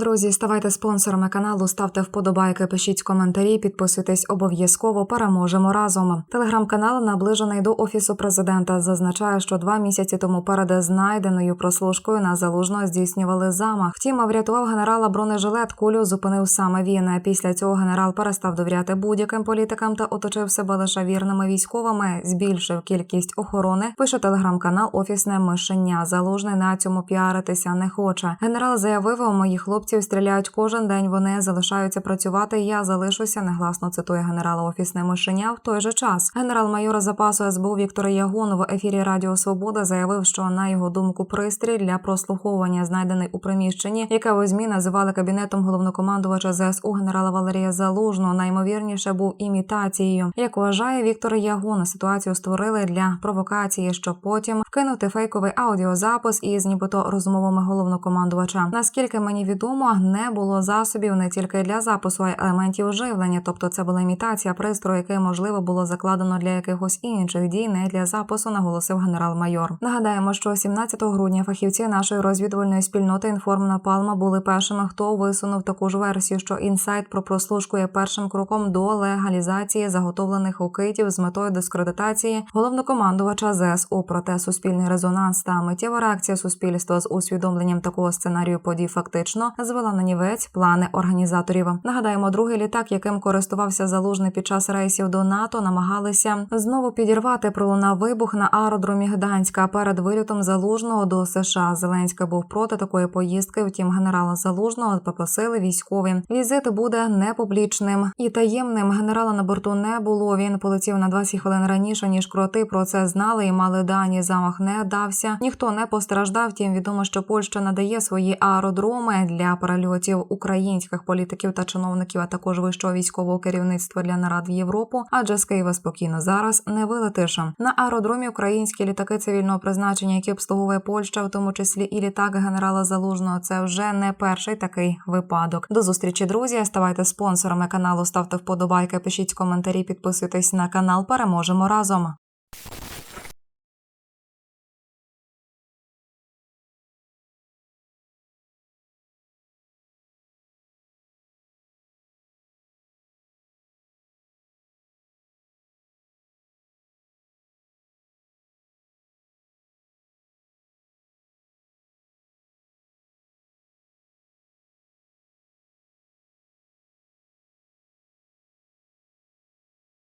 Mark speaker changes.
Speaker 1: Друзі, ставайте спонсорами каналу, ставте вподобайки, пишіть коментарі, підписуйтесь обов'язково. Переможемо разом. Телеграм-канал наближений до офісу президента. Зазначає, що два місяці тому перед знайденою прослушкою на залужного здійснювали замах. Втім, врятував генерала бронежилет. Кулю зупинив саме він. Після цього генерал перестав довіряти будь-яким політикам та оточив себе лише вірними військовими. Збільшив кількість охорони. Пише телеграм-канал Офісне мишеня. Залужний на цьому піаритися не хоче. Генерал заявив, у моїх хлопців стріляють кожен день. Вони залишаються працювати. Я залишуся. Негласно цитує генерала Офісне мишеня. В той же час генерал-майор запасу СБУ Віктор Ягун в ефірі Радіо Свобода заявив, що на його думку пристрій для прослуховування знайдений у приміщенні, яке у ЗМІ називали кабінетом головнокомандувача ЗСУ генерала Валерія Залужного. Наймовірніше був імітацією. Як вважає Віктор Ягун, ситуацію створили для провокації, щоб потім вкинути фейковий аудіозапис із нібито розмовами головнокомандувача. Наскільки мені відомо, не було засобів не тільки для запису, а й елементів живлення. Тобто, це була імітація пристрою, який можливо було закладено для якихось інших дій, не для запису, наголосив генерал-майор. Нагадаємо, що 17 грудня фахівці нашої розвідувальної спільноти інформна Палма були першими, хто висунув таку ж версію, що інсайт про прослушку є першим кроком до легалізації заготовлених укитів з метою дискредитації головнокомандувача ЗСУ. Проте суспільний резонанс та миттєва реакція суспільства з усвідомленням такого сценарію подій фактично звела на нівець плани організаторів. Нагадаємо, другий літак, яким користувався залужний під час рейсів до НАТО, намагалися знову підірвати пролунав вибух на аеродромі Гданська перед вилітом залужного до США. Зеленський був проти такої поїздки. Втім, генерала залужного попросили військові. Візит буде непублічним і таємним. Генерала на борту не було. Він полетів на 20 хвилин раніше ніж кроти. Про це знали і мали дані. Замах не дався. Ніхто не постраждав. Тим відомо, що Польща надає свої аеродроми для перельотів українських політиків та чиновників, а також вищого військового керівництва для нарад в Європу. Адже з Києва спокійно зараз не вилетиш. На аеродромі українські літаки цивільного призначення, які обслуговує Польща, в тому числі і літак генерала Залужного. Це вже не перший такий випадок. До зустрічі, друзі. Ставайте спонсорами каналу, ставте вподобайки, пишіть коментарі, підписуйтесь на канал. Переможемо разом.